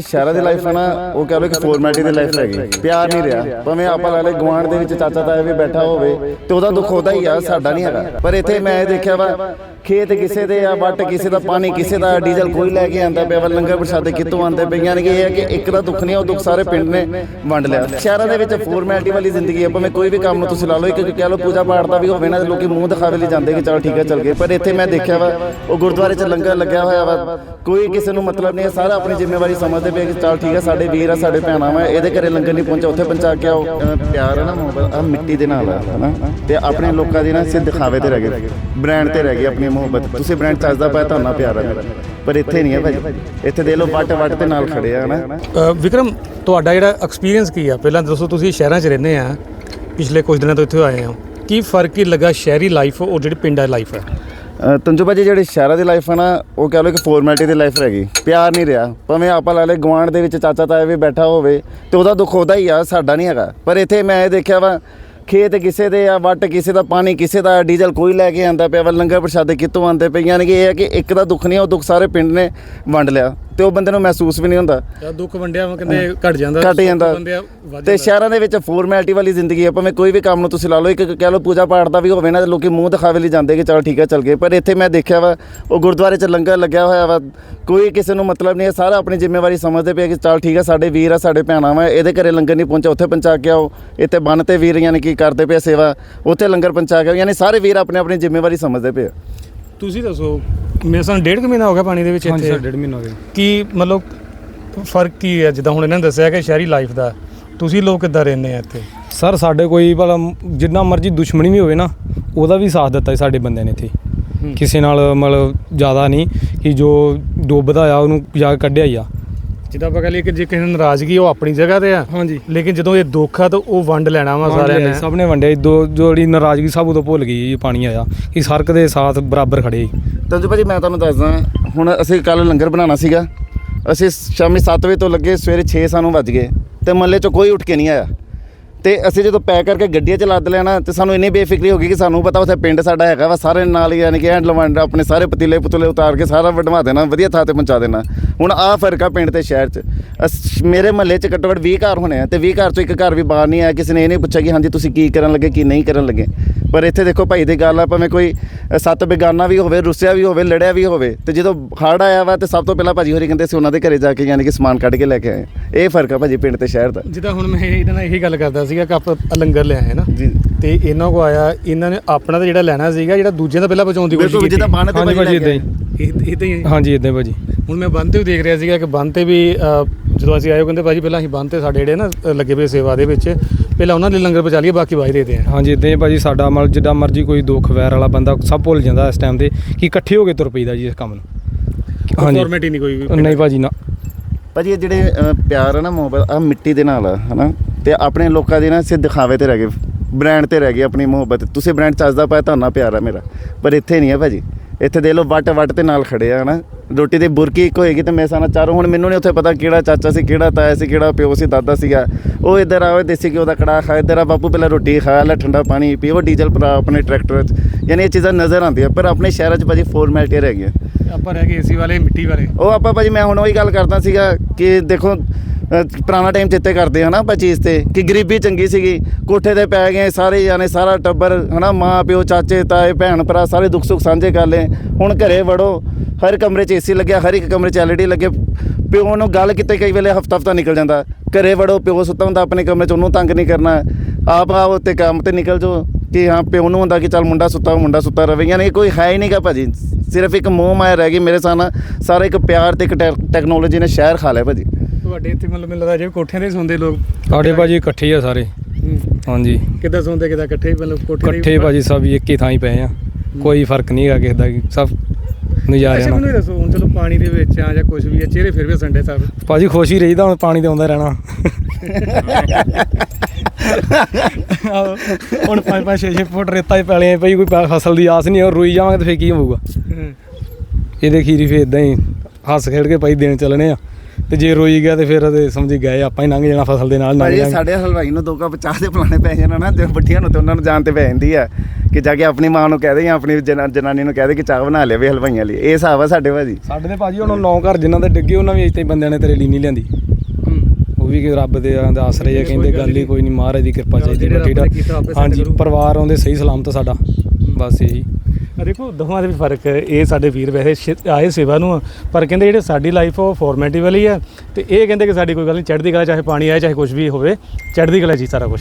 ਸ਼ਹਿਰਾਂ ਦੀ ਲਾਈਫ ਹੈ ਨਾ, ਉਹ ਕਹ ਲੋ ਇੱਕ ਫਾਰਮੈਲਿਟੀ ਦੀ ਲਾਈਫ ਹੈਗੀ। ਪਿਆਰ ਨਹੀਂ ਰਿਹਾ। ਭਾਵੇਂ ਆਪਾਂ ਲਾ ਲੈ ਗਵਾਂਡ ਦੇ ਵਿੱਚ ਚਾਚਾ ਤਾਇਆ ਵੀ ਬੈਠਾ ਹੋਵੇ, ਤੇ ਉਹਦਾ ਦੁੱਖ ਉਹਦਾ ਹੀ ਆ, ਸਾਡਾ ਨਹੀਂ ਹੈਗਾ। ਪਰ ਇੱਥੇ ਮੈਂ ਇਹ ਦੇਖਿਆ ਵਾ, ਖੇਤ ਕਿਸੇ ਦੇ ਆ, ਵੱਟ ਕਿਸੇ ਦਾ ਪਾਣੀ ਕਿਸੇ ਦਾ ਡੀਜ਼ਲ ਕੋਈ ਲੈ ਕੇ ਆਂਦਾ ਪਿਆ ਵਾ, ਲੰਗਰ ਪ੍ਰਸ਼ਾਦੇ ਕਿੱਥੋਂ ਆਂਦੇ ਪਈਆਂ ਨੇ ਕਿ ਇਹ ਹੈ ਕਿ ਇੱਕ ਦਾ ਦੁੱਖ ਨਹੀਂ, ਉਹ ਦੁੱਖ ਸਾਰੇ ਪਿੰਡ ਨੇ ਵੰਡ ਲਿਆ। ਸ਼ਹਿਰਾਂ ਦੇ ਵਿੱਚ ਫਾਰਮੈਲਿਟੀ ਵਾਲੀ ਜ਼ਿੰਦਗੀ ਆ, ਭਾਵੇਂ ਕੋਈ ਵੀ ਕੰਮ ਨੂੰ ਤੁਸੀਂ ਲਾ ਲਓ, ਇੱਕ ਕਹਿ ਲੋ ਪੂਜਾ ਪਾਠ ਦਾ ਵੀ ਹੋਵੇ ਨਾ ਤੇ ਲੋਕੀ ਮੂੰਹ ਦਿਖਾਵੇ ਲਈ ਜਾਂਦੇ ਕਿ ਚਲੋ ਠੀਕ ਹੈ ਚੱਲ ਗਏ। ਪਰ ਇੱਥੇ ਮੈਂ ਦੇਖਿਆ ਵਾ, ਉਹ ਗੁਰਦੁਆਰੇ 'ਚ ਲੰਗਰ ਲੱਗਿਆ ਹੋਇਆ ਵਾ। ਕੋਈ ਕਿਸੇ ਨੂੰ ਮਤਲਬ ਨਹੀਂ ਸਾਰਾ ਆਪਣੀ ਜ਼ਿੰਮੇਵਾਰੀ ਸਮਝ ਸਮਝਦੇ ਪਏ ਕਿ ਚਲ ਠੀਕ ਹੈ ਸਾਡੇ ਵੀਰ ਆ ਸਾਡੇ ਭੈਣਾਂ ਵਾ ਇਹਦੇ ਘਰੇ ਲੰਗਰ ਨਹੀਂ ਪਹੁੰਚਾ ਉੱਥੇ ਪਹੁੰਚਾ ਕੇ ਆਓ। ਅਹ ਪਿਆਰ ਹੈ ਨਾ ਮੁਹੱਬਤ। ਆ ਮਿੱਟੀ ਦੇ ਨਾਲ ਹੈ ਹਨਾ? ਤੇ ਆਪਣੇ ਲੋਕਾਂ ਦੀ ਨਾ ਸਿਰ ਦਿਖਾਵੇ ਤੇ ਰਹਿ ਗਏ। ਬ੍ਰਾਂਡ ਤੇ ਰਹਿ ਗਈ ਆਪਣੀ ਮੁਹੱਬਤ। ਤੁਸੀਂ ਬ੍ਰਾਂਡ ਚੱਜਦਾ ਪਾਇਆ ਤੁਹਾਨੂੰ ਪਿਆਰ ਹੈ ਮੇਰਾ। ਪਰ ਇੱਥੇ ਨਹੀਂ ਹੈ ਭਾਜੀ ਇੱਥੇ ਦੇ ਲੋ ਵੱਟ ਵੱਟ ਤੇ ਨਾਲ ਖੜੇ ਆ ਹਨਾ? ਅ, ਵਿਕਰਮ ਤੁਹਾਡਾ ਜਿਹੜਾ ਐਕਸਪੀਰੀਅੰਸ ਕੀ ਆ? ਪਹਿਲਾਂ ਦੱਸੋ ਤੁਸੀਂ ਸ਼ਹਿਰਾਂ 'ਚ ਰਹਿੰਦੇ ਆ ਪਿਛਲੇ ਕੁਝ ਦਿਨਾਂ ਤੋਂ ਇੱਥੇ ਆਏ ਹੋ। ਕੀ ਫ਼ਰਕ ਕੀ ਲੱਗਾ ਸ਼ਹਿਰੀ ਲਾਈਫ ਔਰ ਜਿਹੜੀ ਪਿੰਡਾਂ ਦੀ ਲਾਈਫ ਹੈ ਅ, ਤੰਜੂ ਭਾਜੀ ਜਿਹੜੀ ਸ਼ਹਿਰਾਂ ਦੀ ਲਾਈਫ ਹੈ ਨਾ, ਉਹ ਕਹ ਲੋ ਕਿ ਫਾਰਮੈਲਿਟੀ ਦੀ ਲਾਈਫ ਹੈਗੀ ਪਿਆਰ ਨਹੀਂ ਰਿਹਾ। ਭਾਵੇਂ ਆਪਾਂ ਲਾ ਲੈ ਗਵਾਂਡ ਦੇ ਵਿੱਚ ਚਾਚਾ ਤਾਇਆ ਵੀ ਬੈਠਾ ਹੋਵੇ, ਤੇ ਉਹਦਾ ਦੁੱਖ ਉਹਦਾ ਹੀ ਆ, ਸਾਡਾ ਨਹੀਂ ਹੈਗਾ। ਪਰ ਇੱਥੇ ਮੈਂ ਇਹ ਦੇਖਿਆ ਵਾ, ਖੇਤ ਕਿਸੇ ਦੇ ਆ, ਵੱਟ ਕਿਸੇ ਦਾ, ਪਾਣੀ ਕਿਸੇ ਦਾ, ਡੀਜ਼ਲ ਕੋਈ ਲੈ ਕੇ ਆਂਦਾ ਪਿਆ ਵਾ, ਲੰਗਰ ਪ੍ਰਸ਼ਾਦੇ ਕਿੱਥੋਂ ਆਂਦੇ ਪਈਆਂ ਨੇ ਕਿ ਇਹ ਹੈ ਕਿ ਇੱਕ ਦਾ ਦੁੱਖ ਨਹੀਂ, ਉਹ ਦੁੱਖ ਸਾਰੇ ਪਿੰਡ ਨੇ ਵੰਡ ਲਿਆ। ਤੇ ਉਹ ਬੰਦੇ ਨੂੰ ਮਹਿਸੂਸ ਵੀ ਨਹੀਂ ਹੁੰਦਾ। ਜਾਂ ਦੁੱਖ ਵੰਡਿਆ ਵਾ ਕਹਿੰਦੇ ਘਟ ਜਾਂਦਾ ਘਟ ਜਾਂਦਾ। ਤੇ ਸ਼ਹਿਰਾਂ ਦੇ ਵਿੱਚ ਫਾਰਮੈਲਿਟੀ ਵਾਲੀ ਜ਼ਿੰਦਗੀ ਹੈ ਭਾਵੇਂ ਕੋਈ ਵੀ ਕੰਮ ਨੂੰ ਤੁਸੀਂ ਲਾ ਲਓ ਇੱਕ ਕਹਿ ਲਓ ਪੂਜਾ ਪਾਠ ਦਾ ਵੀ ਹੋਵੇ ਨਾ ਲੋਕੀ ਮੂੰਹ ਦਿਖਾਵੇ ਲਈ ਜਾਂਦੇ ਕਿ ਚਲ ਠੀਕ ਹੈ ਚੱਲ ਗਏ। ਪਰ ਇੱਥੇ ਮੈਂ ਦੇਖਿਆ ਵਾ ਉਹ ਗੁਰਦੁਆਰੇ 'ਚ ਲੰਗਰ ਲੱਗਿਆ ਹੋਇਆ ਵਾ ਕੋਈ ਕਿਸੇ ਨੂੰ ਮਤਲਬ ਨਹੀਂ ਹੈ ਸਾਰਾ ਆਪਣੀ ਜ਼ਿੰਮੇਵਾਰੀ ਸਮਝਦੇ ਪਏ ਕਿ ਚਲ ਠੀਕ ਹੈ ਸਾਡੇ ਵੀਰ ਆ ਸਾਡੇ ਭੈਣਾਂ ਵਾ ਇਹਦੇ ਘਰੇ ਲੰਗਰ ਨਹੀਂ ਪਹੁੰਚਾ ਉੱਥੇ ਪਹੁੰਚਾ ਕੇ ਆਓ। ਇੱਥੇ ਬੰਨ ਤੇ ਵੀਰ ਯਾਨੀ ਕੀ ਕਰਦੇ ਪਏ ਸੇਵਾ ਉੱਥੇ ਲੰਗਰ ਪਹੁੰਚਾ ਕੇ ਆਓ ਯਾਨੀ ਸਾਰੇ ਵੀਰ ਆਪਣੀ ਆਪਣੀ ਜ਼ਿੰਮੇਵਾਰੀ ਸਮਝਦੇ ਪਏ। ਤੁਸੀਂ ਦੱਸੋ ਮੇਰੇ ਸਾਨੂੰ ਡੇਢ ਕੁ ਮਹੀਨਾ ਹੋ ਗਿਆ ਪਾਣੀ ਦੇ ਵਿੱਚ ਹਾਂਜੀ ਇੱਥੇ। ਸਰ ਡੇਢ ਮਹੀਨਾ ਹੋ ਗਿਆ। ਕੀ ਮਤਲਬ ਫ਼ਰਕ ਕੀ ਹੈ? ਜਿੱਦਾਂ ਹੁਣ ਇਹਨਾਂ ਨੇ ਦੱਸਿਆ ਕਿ ਸ਼ਹਿਰੀ ਲਾਈਫ ਦਾ ਤੁਸੀਂ ਲੋਕ ਕਿੱਦਾਂ ਰਹਿੰਦੇ ਆ ਇੱਥੇ? ਸਰ ਸਾਡੇ ਕੋਈ ਭਲਾ ਜਿੰਨਾ ਮਰਜ਼ੀ ਦੁਸ਼ਮਣੀ ਵੀ ਹੋਵੇ ਨਾ ਉਹਦਾ ਵੀ ਸਾਥ ਦਿੱਤਾ ਜੀ ਸਾਡੇ ਬੰਦਿਆਂ ਨੇ ਇੱਥੇ। ਕਿਸੇ ਨਾਲ ਮਤਲਬ ਜ਼ਿਆਦਾ ਨਹੀਂ ਕਿ ਜੋ ਡੁੱਬਦਾ ਆ ਉਹਨੂੰ ਜਾ ਕੇ ਕੱਢਿਆ ਹੀ ਆ। ਜਿੱਦਾਂ ਆਪਾਂ ਕਹ ਲਈਏ ਕਿ ਜੇ ਕਿਸੇ ਨੂੰ ਨਾਰਾਜ਼ਗੀ ਉਹ ਆਪਣੀ ਜਗ੍ਹਾ ਤੇ ਆ। ਹਾਂਜੀ। ਲੇਕਿਨ ਜਦੋਂ ਇਹ ਦੁੱਖ ਆ ਤਾਂ ਉਹ ਵੰਡ ਲੈਣਾ ਵਾ ਸਾਰਿਆਂ ਨੇ। ਸਭ ਨੇ ਵੰਡਿਆ। ਜੀ। ਦੋ ਜਿਹੜੀ ਨਾਰਾਜ਼ਗੀ ਸਭ ਉਦੋਂ ਭੁੱਲ ਗਈ ਜੀ ਪਾਣੀ ਆਇਆ। ਕਿ ਸੜਕ ਦੇ ਸਾਥ ਬਰਾਬਰ ਖੜੇ ਜੀ। ਤੰਜੂ ਭਾਜੀ ਮੈਂ ਤੁਹਾਨੂੰ ਦੱਸਦਾ ਹੁਣ ਅਸੀਂ ਕੱਲ ਲੰਗਰ ਬਣਾਉਣਾ ਸੀਗਾ। ਅਸੀਂ ਸ਼ਾਮੀ 7 ਵਜੇ ਤੋਂ ਲੱਗੇ, ਸਵੇਰੇ 6 ਸਾਨੂੰ ਵੱਜ ਗਏ ਤੇ ਮੱਲੇ 'ਚੋਂ ਕੋਈ ਉੱਠ ਕੇ ਨਹੀਂ ਆਇਆ। ਤੇ ਅਸੀਂ ਜਦੋਂ ਪੈਕ ਕਰਕੇ ਗੱਡੀਆਂ 'ਚ ਲੱਦ ਲੈਣਾ ਤੇ ਸਾਨੂੰ ਇੰਨੀ ਬੇਫਿਕਰੀ ਹੋ ਗਈ ਕਿ ਸਾਨੂੰ ਪਤਾ ਉੱਥੇ ਪਿੰਡ ਸਾਡਾ ਹੈਗਾ ਵਾ, ਸਾਰੇ ਨਾਲ ਹੀ ਯਾਨੀ ਕਿ ਹੈਂਡ ਲਵੰਡ ਆਪਣੇ ਸਾਰੇ ਪਤੀਲੇ ਪੁਤਲੇ ਉਤਾਰ ਕੇ ਸਾਰਾ ਵਡਵਾ ਦੇਣਾ, ਵਧੀਆ ਥਾਂ ਤੇ ਪਹੁੰਚਾ ਦੇਣਾ। ਹੁਣ ਆਹ ਫ਼ਰਕ ਆ ਪਿੰਡ ਤੇ ਸ਼ਹਿਰ 'ਚ। ਅਸ- ਮੇਰੇ ਮਹੱਲੇ 'ਚ ਘੱਟੋ ਘੱਟ 20 ਘਰ ਹੋਣੇ ਆ, ਤੇ 20 ਘਰ 'ਚੋਂ ਇੱਕ ਘਰ ਵੀ ਬਾਹਰ ਨਹੀਂ ਆਇਆ, ਕਿਸੇ ਨੇ ਇਹ ਨਹੀਂ ਪੁੱਛਿਆ ਕਿ ਹਾਂਜੀ, ਤੁਸੀਂ ਕੀ ਕਰਨ ਲੱਗੇ, ਕੀ ਨਹੀਂ ਕਰਨ ਲੱਗੇ। ਪਰ ਇੱਥੇ ਦੇਖੋ ਭਾਈ ਦੀ ਗੱਲ ਆ ਭਾਵੇਂ ਕੋਈ ਸੱਤ ਬੇਗਾਨਾ ਵੀ ਹੋਵੇ ਰੁੱਸਿਆ ਵੀ ਹੋਵੇ ਲੜਿਆ ਵੀ ਹੋਵੇ ਤੇ ਜਦੋਂ ਹੜ੍ਹ ਆਇਆ ਵਾ ਤੇ ਸਭ ਤੋਂ ਪਹਿਲਾਂ ਭਾਜੀ ਹੋਰੀ ਕਹਿੰਦੇ ਸੀ ਉਹਨਾਂ ਦੇ ਘਰੇ ਜਾ ਕੇ ਯਾਨੀ ਕਿ ਸਮਾਨ ਕੱਢ ਕੇ ਲੈ ਕੇ ਆਏ। ਇਹ ਫ਼ਰਕ ਆ ਭਾਜੀ ਪਿੰਡ ਤੇ ਸ਼ਹਿਰ ਦਾ। ਜਿੱਦਾਂ ਹੁਣ ਮੈਂ ਇਹਨਾਂ ਨਾਲ ਇਹੀ ਗੱਲ ਕਰਦਾ ਸੀਗਾ ਕਿ ਆਪਾਂ ਲੰਗਰ ਲਿਆਏ ਨਾ ਜੀ। ਤੇ ਇਹਨਾਂ ਕੋ ਆਇਆ ਇਹਨਾਂ ਨੇ ਆਪਣਾ ਤਾਂ ਜਿਹੜਾ ਲੈਣਾ ਸੀਗਾ ਜਿਹੜਾ ਦੂਜਿਆਂ ਦਾ ਪਹਿਲਾਂ ਬਚਾਉਣ ਦੀ ਕੋਸ਼ਿਸ਼ ਬਿਲਕੁਲ ਕੀਤੀ। ਜਿੱਦਾਂ ਬਾਣ ਤੇ ਹਾਂਜੀ ਭਾਜੀ ਲੈ ਇਦਾਂ ਕੇ ਹੀ। ਇਹ ਇਦਾਂ ਹੀ ਹੈ। ਹਾਂਜੀ ਇਦਾਂ ਭਾਜੀ। ਹੁਣ ਮੈਂ ਬੰਦ ਤੇ ਵੀ ਦੇਖ ਰਿਹਾ ਸੀਗਾ ਕਿ ਬੰਦ ਤੇ ਵੀ ਜਦੋਂ ਅਸੀਂ ਆਏ ਉਹ ਕਹਿੰਦੇ ਭਾਜੀ ਪਹਿਲਾਂ ਅਸੀਂ ਬੰਦ ਤੇ ਸਾਡੇ ਜਿਹੜੇ ਨਾ ਲੱਗੇ ਪਏ ਸੇਵਾ ਦੇ ਵਿੱਚ ਪਹਿਲਾਂ ਉਹਨਾਂ ਲਈ ਲੰਗਰ ਪਹੁੰਚਾ ਲਈਏ ਬਾਕੀ ਬਾਈ ਦੇਦੇ ਆ ਹਾਂਜੀ ਇਦਾਂ ਹੀ ਭਾਜੀ ਸਾਡਾ ਮਤਲਬ ਜਿੱਦਾਂ ਮਰਜ਼ੀ ਕੋਈ ਦੁੱਖ ਵੈਰ ਵਾਲਾ ਬੰਦਾ ਸਭ ਭੁੱਲ ਜਾਂਦਾ ਇਸ ਟਾਈਮ ਤੇ ਕਿ ਇਕੱਠੇ ਹੋ ਕੇ ਤੁਰ ਪਈਦਾ ਜੀ ਇਸ ਕੰਮ ਨੂੰ। ਹਾਂਜੀ। ਫਾਰਮੈਲਿਟੀ ਨਹੀਂ ਕੋਈ ਵੀ ਨਹੀਂ ਭਾਜੀ ਨਾ। ਭਾਜੀ ਇਹ ਜਿਹੜੇ ਪਿਆਰ ਹੈ ਨਾ ਮੁਹੱਬਤ ਆ ਮਿੱਟੀ ਦੇ ਨਾਲ ਆ ਹਨਾ? ਤੇ ਆਪਣੇ ਲੋਕਾਂ ਦੇ ਨਾ ਸਿਰ ਦਿਖਾਵੇ ਤੇ ਰਹਿ ਗਏ ਬ੍ਰਾਂਡ ਤੇ ਰਹਿ ਗਈ ਆਪਣੀ ਮੁਹੱਬਤ। ਤੁਸੀਂ ਬ੍ਰਾਂਡ ਚੱਜਦਾ ਪਾਇਆ ਤੁਹਾਨੂੰ ਪਿਆਰ ਆ ਮੇਰਾ ਪਰ ਇੱਥੇ ਨਹੀਂ ਹੈ ਭਾਜੀ। ਇੱਥੇ ਦੇ ਲੋ ਵੱਟ ਵੱਟ ਤੇ ਨਾਲ ਖੜੇ ਆ ਹਨਾ? ਰੋਟੀ ਦੀ ਬੁਰਕੀ ਇੱਕ ਹੋਏਗੀ ਤੇ ਮੈਂ ਸਾਨਾ ਚਾਰੋਂ। ਹੁਣ ਮੈਨੂੰ ਨਹੀਂ ਉੱਥੇ ਪਤਾ ਕਿਹੜਾ ਚਾਚਾ ਸੀ ਕਿਹੜਾ ਤਾਇਆ ਸੀ ਕਿਹੜਾ ਪਿਓ ਸੀ ਦਾਦਾ ਸੀਗਾ। ਉਹ ਇੱਧਰ ਆਵੇ ਦੇਸੀ ਘਿਓ ਦਾ ਕੜਾ ਖਾ ਇੱਧਰ ਆ ਬਾਪੂ ਪਹਿਲਾਂ ਰੋਟੀ ਖਾ ਲੈ ਠੰਡਾ ਪਾਣੀ ਪੀਓ ਡੀਜ਼ਲ ਭਰਾ ਆਪਣੇ ਟਰੈਕਟਰ 'ਚ। ਯਾਨੀ ਇਹ ਚੀਜ਼ਾਂ ਨਜ਼ਰ ਆਉਂਦੀਆਂ ਪਰ ਆਪਣੇ ਸ਼ਹਿਰਾਂ 'ਚ ਭਾਜੀ ਫਾਰਮੈਲਿਟੀ ਰਹਿ ਗਈਆਂ। ਆਪਾਂ ਰਹਿ ਗਏ ਏਸੀ ਵਾਲੇ ਮਿੱਟੀ ਵਾਲੇ। ਉਹ ਆਪਾਂ ਭਾਜੀ ਮੈਂ ਹੁਣ ਉਹੀ ਗੱਲ ਕਰਦਾ ਸੀਗਾ ਕਿ ਦੇਖੋ ਪੁਰਾਣਾ ਟਾਈਮ ਚੇਤੇ ਕਰਦੇ ਹਨਾ ਆਪਾਂ ਚੀਜ਼ ਤੇ, ਕਿ ਗਰੀਬੀ ਚੰਗੀ ਸੀਗੀ, ਕੋਠੇ ਤੇ ਪੈ ਗਏ, ਸਾਰੇ ਜਾਣੇ, ਸਾਰਾ ਟੱਬਰ, ਹਨਾ, ਮਾਂ, ਪਿਓ, ਚਾਚੇ, ਤਾਏ, ਭੈਣ, ਭਰਾ, ਸਾਰੇ ਦੁੱਖ ਸੁੱਖ ਸਾਂਝੇ ਕਰ ਲਏ। ਹੁਣ ਘਰੇ ਵੜੋ, ਹਰ ਕਮਰੇ 'ਚ ਏਸੀ ਲੱਗਿਆ, ਹਰ ਇੱਕ ਕਮਰੇ 'ਚ ਐਲਈਡੀ ਲੱਗੇ, ਪਿਓ ਨੂੰ ਗੱਲ ਕਿਤੇ ਕਈ ਵੇਲੇ ਹਫਤਾ ਹਫਤਾ ਨਿਕਲ ਜਾਂਦਾ। ਘਰੇ ਵੜੋ, ਪਿਓ ਸੁੱਤਾ ਹੁੰਦਾ ਆਪਣੇ ਕਮਰੇ 'ਚ, ਉਹਨੂੰ ਤੰਗ ਨਹੀਂ ਕਰਨਾ। ਆਪ ਆਓ ਉੱਤੇ ਕੰਮ ਤੇ ਨਿਕਲ ਜਾਓ, ਕਿ ਹਾਂ, ਪਿਓ ਨੂੰ ਹੁੰਦਾ ਕਿ ਚੱਲ ਮੁੰਡਾ ਸੁੱਤਾ ਮੁੰਡਾ ਸੁੱਤਾ ਰਵੇ। ਯਾਨੀ ਕੋਈ ਹੈ ਹੀ ਨਹੀਂਗਾ ਭਾਜੀ। ਸਿਰਫ ਇੱਕ ਮੋਹ ਮਾਇਆ ਰਹਿ ਗਈ ਮੇਰੇ ਸਾਹਮਣੇ, ਸਾਰੇ ਇੱਕ ਪਿਆਰ ਤੇ ਇੱਕ ਟੈਕਨੋਲੋਜੀ ਨੇ ਸ਼ਹਿਰ ਖਾ ਲਿਆ ਭਾਜੀ। ਤੁਹਾਡੇ ਇੱਥੇ ਮਤਲਬ ਮੈਨੂੰ ਲੱਗਦਾ ਜਿਵੇਂ ਕੋਠਿਆਂ ਦੇ ਸੌਂਦੇ ਲੋਕ। ਸਾਡੇ ਭਾਜੀ ਇਕੱਠੇ ਹੀ ਆ ਸਾਰੇ। ਹੂੰ। ਹਾਂਜੀ। ਕਿੱਦਾਂ ਸੌਂਦੇ ਕਿੱਦਾਂ ਇਕੱਠੇ ਮਤਲਬ ਕੋਠੇ ਦੇ ਇਕੱਠੇ ਭਾਜੀ ਸਭ ਇੱਕ ਹੀ ਥਾਂ ਹੀ ਪਏ ਆ। ਕੋਈ ਫ਼ਰਕ ਨਹੀਂ ਹੈਗਾ ਕਿਸੇ ਦਾ ਕਿ ਸਭ ਨਜ਼ਾਰਿਆਂ ਅੱਛਾ ਮੈਨੂੰ ਨਾਲ ਇਹ ਦੱਸੋ ਹੁਣ ਚਲੋ ਪਾਣੀ ਦੇ ਵਿੱਚ ਆ ਜਾਂ ਕੁਝ ਵੀ ਆ ਚਿਹਰੇ ਫਿਰ ਵੀ ਸੰਡੇ ਸਾਹਿਬ। ਭਾਜੀ ਖੁਸ਼ ਹੀ ਰਹੀਦਾ ਹੁਣ ਪਾਣੀ ਤੇ ਆਉਂਦਾ ਰਹਿਣਾ। ਆਹੋ, ਹੁਣ 5 5 6 6 ਫੁੱਟ ਰੇਤਾ ਹੀ ਪੈਲੇ ਪਈ ਕੋਈ ਪੈ- ਫਸਲ ਦੀ ਆਸ ਨਹੀਂ ਔਰ ਰੋਈ ਜਾਵਾਂਗੇ ਤੇ ਫੇਰ ਕੀ ਹੋਊਗਾ। ਇਹਦੇ ਖੀਰੀ ਫੇਰ ਇਦਾਂ ਹੀ ਹੱਸ ਖੇਡ ਕੇ ਪਈ ਦੇਣ ਚੱਲਣੇ ਆ। ਤੇ ਜੇ ਰੋਈ ਗਿਆ ਤੇ ਫਿਰ ਉਹਦੇ ਸਮਝੀ ਗਏ ਆਪਾਂ ਹੀ ਲੰਘ ਜਾਣਾ ਫਸਲ ਦੇ ਨਾਲ ਲੰਘ ਭਾਜੀ ਜਾਣਾ ਸਾਡੇ ਹਲਵਾਈ ਨੂੰ ਦੋ ਕੱਪ ਚਾਹ ਦੇ ਪਿਲਾਣੇ ਪੈ ਜਾਣ ਨਾ ਤੇ ਵੱਡੀਆਂ ਨੂੰ ਤੇ ਉਹਨਾਂ ਨੂੰ ਜਾਣ ਤੇ ਪੈ ਜਾਂਦੀ ਆ ਕਿ ਜਾ ਕੇ ਆਪਣੀ ਮਾਂ ਨੂੰ ਕਹਿ ਦੇ ਜਾਂ ਆਪਣੀ ਜਨਾ- ਜਨਾਨੀ ਨੂੰ ਕਹਿ ਦੇ ਕਿ ਚਾਹ ਬਣਾ ਲਿਆਵੇ ਹਲਵਾਈਆਂ ਲਈ। ਇਹ ਹਿਸਾਬ ਆ ਸਾਡੇ ਭਾਜੀ। ਸਾਡੇ ਦੇ ਭਾਜੀ ਹੁਣ ਨੌ ਘਰ ਜਿਨ੍ਹਾਂ ਦੇ ਡਿੱਗੇ ਉਹਨਾਂ ਵੀ ਇੱਥੇ ਬੰਦਿਆਂ ਨੇ ਤੇਰੇ ਲਈ ਨਹੀਂ ਲਿਆਂਦੀ। ਉਹ ਵੀ ਕਿ ਰੱਬ ਦੇ ਆਂ ਦਾ ਆਸਰੇ ਆ ਕਹਿੰਦੇ ਗੱਲ ਹੀ ਕੋਈ ਨਹੀਂ ਮਹਾਰਾਜ ਦੀ ਕਿਰਪਾ ਚਾਹੀਦੀ ਸਾਡੇ ਹਾਂਜੀ। ਪਰਿਵਾਰ ਆਉਂਦੇ ਸਹੀ ਸਲਾਮਤ ਸਾਡਾ ਬਸ ਇਹੀ। ਆ ਦੇਖੋ ਦੋਵਾਂ ਦੇ ਵਿੱਚ ਫ਼ਰਕ ਹੈ। ਇਹ ਸਾਡੇ ਵੀਰ ਵੈਸੇ ਸ਼ਿ- ਆਏ ਸੇਵਾ ਨੂੰ ਆ, ਪਰ ਕਹਿੰਦੇ ਜਿਹੜੇ ਸਾਡੀ ਲਾਈਫ ਉਹ ਫਾਰਮੈਲਿਟੀ ਵਾਲੀ ਹੈ ਤੇ ਇਹ ਕਹਿੰਦੇ ਕਿ ਸਾਡੀ ਕੋਈ ਗੱਲ ਨਹੀਂ ਚੜ੍ਹਦੀ ਕਲਾ ਚਾਹੇ ਪਾਣੀ ਆਏ ਚਾਹੇ ਕੁਝ ਵੀ ਹੋਵੇ ਚੜ੍ਹਦੀ ਕਲਾ ਜੀ ਸਾਰਾ ਕੁਝ